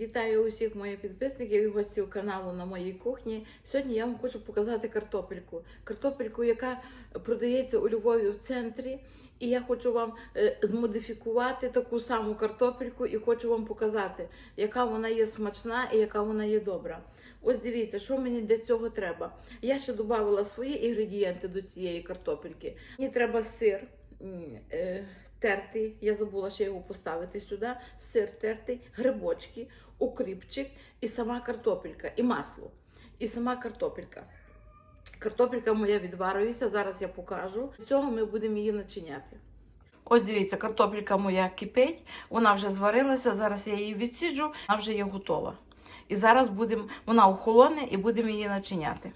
Вітаю усіх моїх підписників і гостів каналу на моїй кухні. Сьогодні я вам хочу показати картопельку. Картопельку, яка продається у Львові в центрі. І я хочу вам е, змодифікувати таку саму картопельку і хочу вам показати, яка вона є смачна і яка вона є добра. Ось дивіться, що мені для цього треба. Я ще додала свої інгредієнти до цієї картопельки. Мені треба сир. е, Тертий, я забула ще його поставити сюди. Сир тертий, грибочки, укріпчик і сама картопелька, і масло, і сама картопелька. Картопелька моя відварюється, зараз я покажу. З цього ми будемо її начиняти. Ось дивіться, картопелька моя кипить, вона вже зварилася, зараз я її відсіджу, вона вже є готова. І зараз будемо, вона охолоне і будемо її начиняти.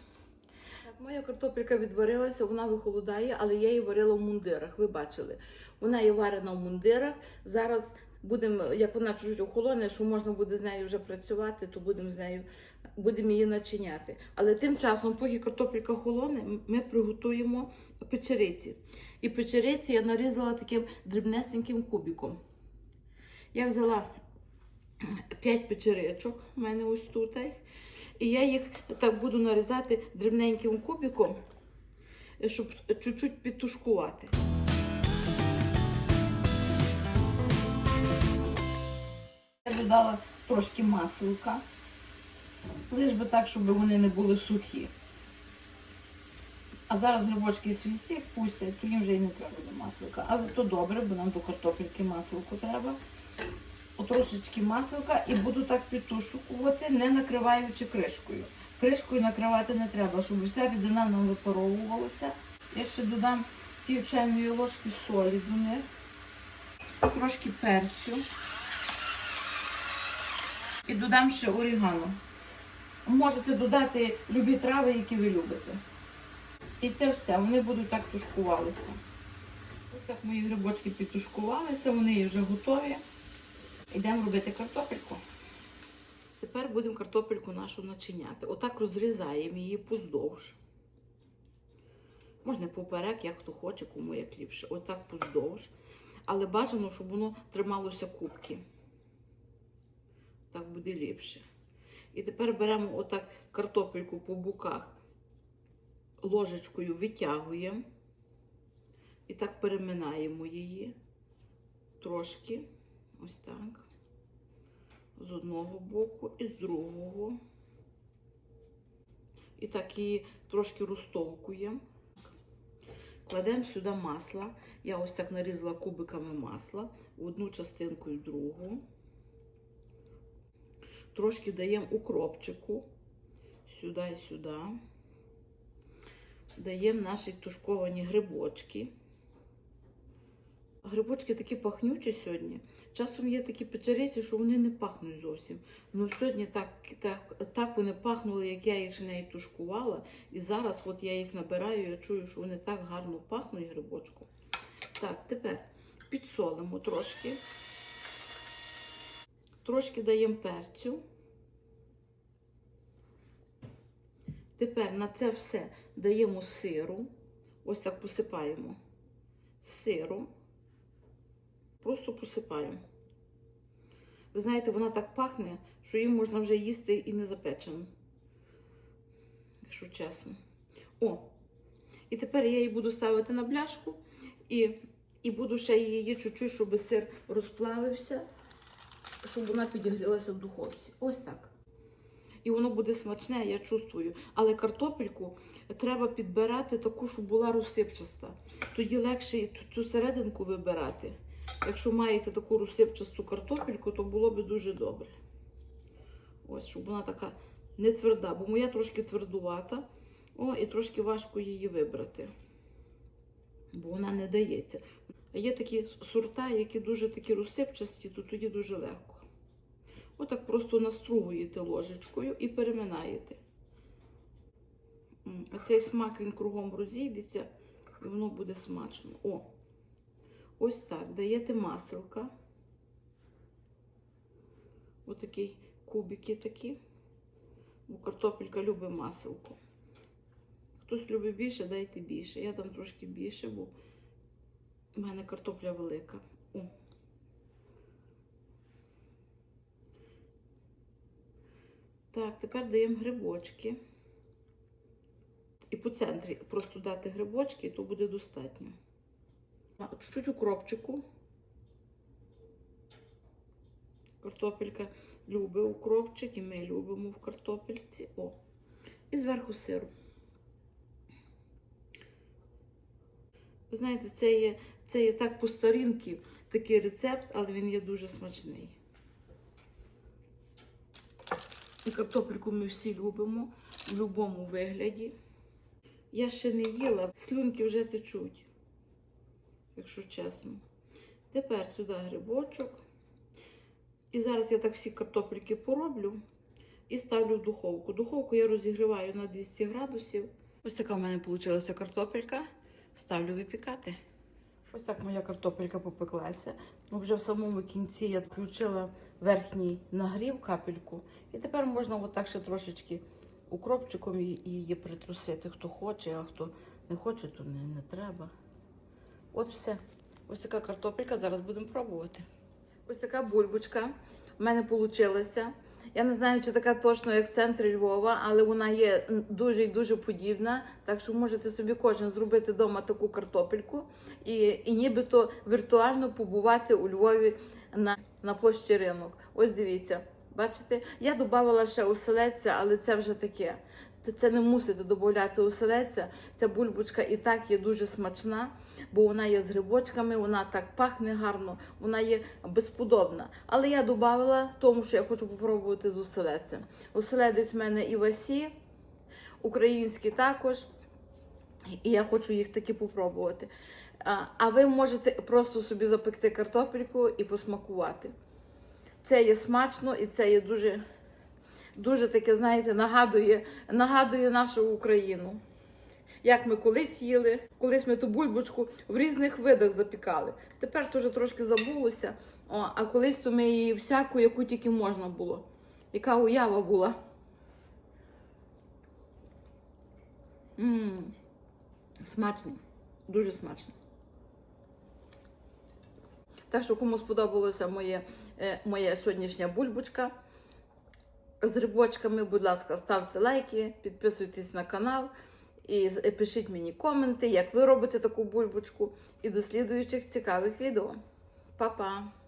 Моя картопелька відварилася, вона вихолодає, але я її варила в мундирах. Ви бачили. Вона є варена в мундирах. Зараз будемо, як вона чуть охолоне, що можна буде з нею вже працювати, то будемо з нею будемо її начиняти. Але тим часом, поки картопелька холоне, ми приготуємо печериці. І печериці я нарізала таким дрібнесеньким кубиком. Я взяла 5 печеричок, у мене ось тут. І я їх так буду нарізати дрібненьким кубиком, щоб чуть-чуть підтушкувати. Я додала трошки маселка, лиш би так, щоб вони не були сухі. А зараз грибочки свій сік пустять, то їм вже і не треба до маселка. Але то добре, бо нам до картопельки маселку треба. Трошечки маселка і буду так підтушувати, не накриваючи кришкою. Кришкою накривати не треба, щоб вся рідина нам випаровувалася. Я ще додам пів чайної ложки солі до них, трошки перцю. І додам ще орігано. Можете додати любі трави, які ви любите. І це все, вони будуть так тушкувалися. Ось так мої грибочки підтушкувалися, вони вже готові. Йдемо робити картопельку. Тепер будемо картопельку нашу начиняти. Отак розрізаємо її поздовж. Можна поперек, як хто хоче, кому як ліпше. Отак поздовж. Але бажано, щоб воно трималося кубки. Так буде ліпше. І тепер беремо отак картопельку по боках, ложечкою витягуємо і так переминаємо її трошки. Ось так. З одного боку і з другого. І так її трошки розтовкуємо. Кладемо сюди масло. Я ось так нарізала кубиками масла одну частинку і другу. Трошки даємо укропчику сюди і сюди. Даємо наші тушковані грибочки. Грибочки такі пахнючі сьогодні. Часом є такі печериці, що вони не пахнуть зовсім. Ну сьогодні так, так, так вони пахнули, як я їх неї тушкувала. І зараз от я їх набираю, я чую, що вони так гарно пахнуть грибочку. Так, тепер підсолимо трошки. Трошки даємо перцю. Тепер на це все даємо сиру. Ось так посипаємо сиром. Просто посипаємо. Ви знаєте, вона так пахне, що її можна вже їсти і не запечено. Якщо чесно. О! І тепер я її буду ставити на бляшку і, і буду ще її чуть-чуть, щоб сир розплавився, щоб вона підігрілася в духовці. Ось так. І воно буде смачне, я чувствую. Але картопельку треба підбирати таку, щоб була розсипчаста. Тоді легше цю серединку вибирати. Якщо маєте таку розсипчасту картопельку, то було б дуже добре. Ось, щоб вона така не тверда, бо моя трошки твердувата. О, і трошки важко її вибрати, бо вона не дається. А є такі сорта, які дуже такі розсипчасті, то тоді дуже легко. Отак просто настругуєте ложечкою і переминаєте. М, А цей смак він кругом розійдеться, і воно буде смачно. О! Ось так. Даєте маселка. Отакі кубики такі. Бо картопелька любить маселку. Хтось любить більше, дайте більше. Я дам трошки більше, бо в мене картопля велика. О. Так, тепер даємо грибочки. І по центрі просто дати грибочки, і то буде достатньо. Чуть-чуть укропчику. Картопелька любить укропчик, і ми любимо в картопельці. О. І зверху сиру. Ви знаєте, це є, це є так по старинки такий рецепт, але він є дуже смачний. І картопельку ми всі любимо в будь-якому вигляді. Я ще не їла, слюнки вже течуть, якщо чесно. Тепер сюди грибочок. І зараз я так всі картопельки пороблю і ставлю в духовку. Духовку я розігріваю на 200 градусів. Ось така в мене вийшла картопелька. Ставлю випікати. Ось так моя картопелька попеклася. Ну, вже в самому кінці я включила верхній нагрів капельку. І тепер можна отак ще трошечки укропчиком її притрусити. Хто хоче, а хто не хоче, то не, не треба. От все. Ось така картопелька, зараз будемо пробувати. Ось така бульбочка в мене вийшла. Я не знаю, чи така точно, як в центрі Львова, але вона є дуже і дуже подібна. Так що можете собі кожен зробити вдома таку картопельку і, і нібито віртуально побувати у Львові на, на площі ринок. Ось дивіться, бачите? Я додавала ще оселедця, але це вже таке. Т- Це не мусите додати оселедця. Ця бульбочка і так є дуже смачна, бо вона є з грибочками, вона так пахне гарно, вона є безподобна. Але я додавала, тому що я хочу попробувати з оселедцем. Оселедець в мене і васі, українські також. І я хочу їх таки попробувати. А ви можете просто собі запекти картопельку і посмакувати. Це є смачно і це є дуже, дуже таке, знаєте, нагадує, нагадує нашу Україну. Як ми колись їли, колись ми ту бульбочку в різних видах запікали. Тепер теж трошки забулося. О, а колись то ми її всяку, яку тільки можна було. Яка уява була. Мм, смачно, дуже смачно. Так що, кому сподобалося моє, е, моя сьогоднішня бульбочка з грибочками, будь ласка, ставте лайки, підписуйтесь на канал і пишіть мені коменти, як ви робите таку бульбочку. І до слідуючих цікавих відео. Па-па!